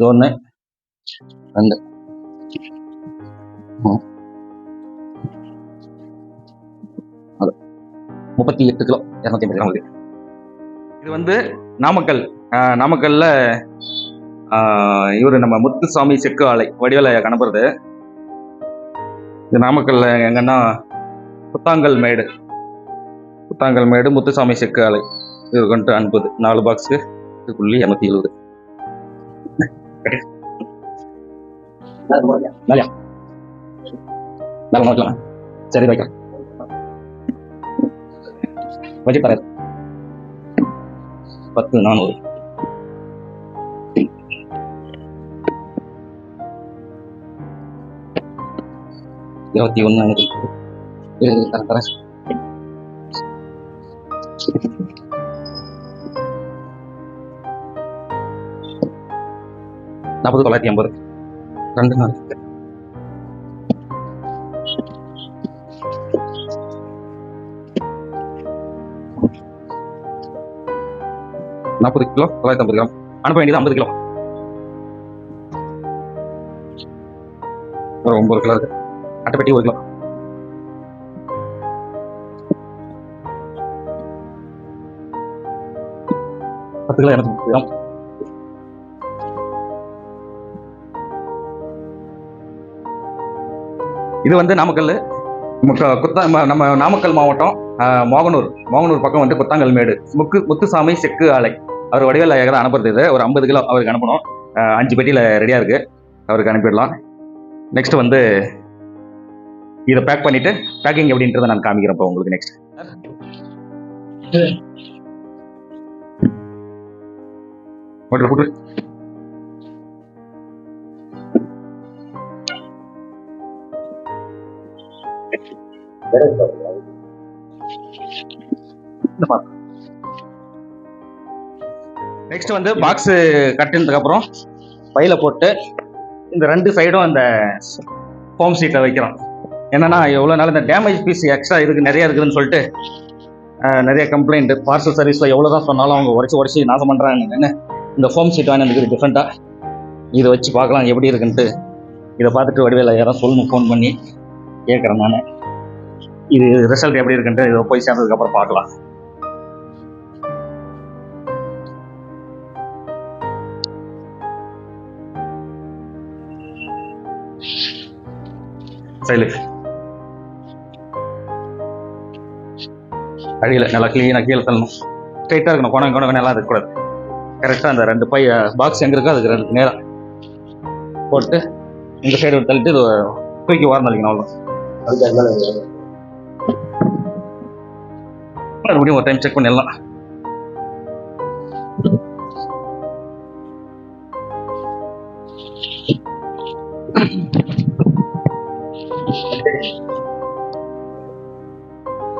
இது ஒன்று ரெண்டு முப்பத்தி எட்டு கிலோ. இரநூத்தி ஐம்பது கிராம் இது வந்து நாமக்கல். ஆஹ் நாமக்கல்ல இவர் நம்ம முத்துசாமி செக்கு ஆலை வடிவேல கணப்படுறது இது நாமக்கல்ல எங்கன்னா புத்தாங்கல் மேடு. புத்தாங்கல் மேடு முத்துசாமி செக்கு ஆலை. இது கொண்டு அனுப்புது நாலு பாக்ஸு இது புள்ளி இரநூத்தி எழுபது Banyak. Dalam masalah. Cari baik. Wajib tarik. Patu nanu. Yo tiun nanu. Ini eh, tarik. நாற்பது தொள்ளாயிரத்தி ஐம்பது ரெண்டு நாள் நாற்பது கிலோ தொள்ளாயிரத்தி ஐம்பது கிராம். அனுப்ப வேண்டியது ஐம்பது கிலோ. ஒரு ஒன்பது கிலோ இருக்கு. அட்டைப்பட்டி ஒரு கிலோ. பத்து கிலோ எனக்கு கிராம். இது வந்து நாமக்கல் முக்க- குத்தா நம்ம நாமக்கல் மாவட்டம் மோகனூர். மோகனூர் பக்கம் வந்து குத்தாங்கல் மேடு. முக்கு முத்துசாமி செக்கு ஆலை. அவர் வடிவேல் ஐயர் தான் அனுப்புறது இது. ஒரு ஐம்பது கிலோ அவருக்கு அனுப்பணும். அஞ்சு பெட்டியில் ரெடியாக இருக்கு. அவருக்கு அனுப்பிடலாம். நெக்ஸ்ட் வந்து இதை பேக் பண்ணிட்டு பேக்கிங் எப்படின்றத நான் காமிக்கிறேன் இப்போ உங்களுக்கு நெக்ஸ்ட் போட்டு போட்டு நெக்ஸ்ட் வந்து பாக்ஸ் கட்டினதுக்கு அப்புறம் பையில போட்டு இந்த ரெண்டு சைடும் அந்த ஹோம் சீட்டை வைக்கிறோம். என்னன்னா எவ்வளோ நாள் இந்த டேமேஜ் பீஸ் எக்ஸ்ட்ரா இருக்கு நிறைய இருக்குதுன்னு சொல்லிட்டு நிறைய கம்ப்ளைண்ட் பார்சல் சர்வீஸில் எவ்வளோ தான் சொன்னாலும் அவங்க உடச்சி உடச்சி நாசம் பண்ணுறாங்க இந்த ஃபோம் சீட் வாங்கி எனக்கு டிஃப்ரெண்ட்டாக இதை வச்சு பார்க்கலாம் எப்படி இருக்குன்ட்டு. இதை பார்த்துட்டு வடிவேல யாரும் சொல்லணும் ஃபோன் பண்ணி. கேட்குறேன் நான். இது ரிசல்ட் எப்படி இருக்குன்ட்டு இதை போய் சேர்ந்ததுக்கப்புறம் பார்க்கலாம். சைலு அடியில் நல்லா க்ளீனாக கீழே தள்ளணும். ஸ்ட்ரைட்டாக இருக்கணும். குணம் கொணம் நல்லா இருக்கக்கூடாது. கரெக்டாக அந்த ரெண்டு பை பாக்ஸ் எங்கே இருக்கோ அதுக்கு ரெண்டு நேரம் போட்டு இந்த சைடு தள்ளிட்டு இது தூக்கி வாரம் தள்ளிக்கணும் அவ்வளோ மறுபடியும் ஒரு டைம் செக் பண்ணிடலாம்.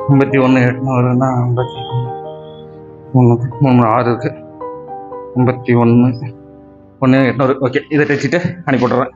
ஐம்பத்தி ஒன்று எட்நூறுனா ஐம்பத்தி மூணு மூணு ஆறு இருக்கு. ஐம்பத்தி ஒன்று ஒன்று எட்நூறு ஓகே இதை தைச்சிட்டு அனுப்பி விட்றேன்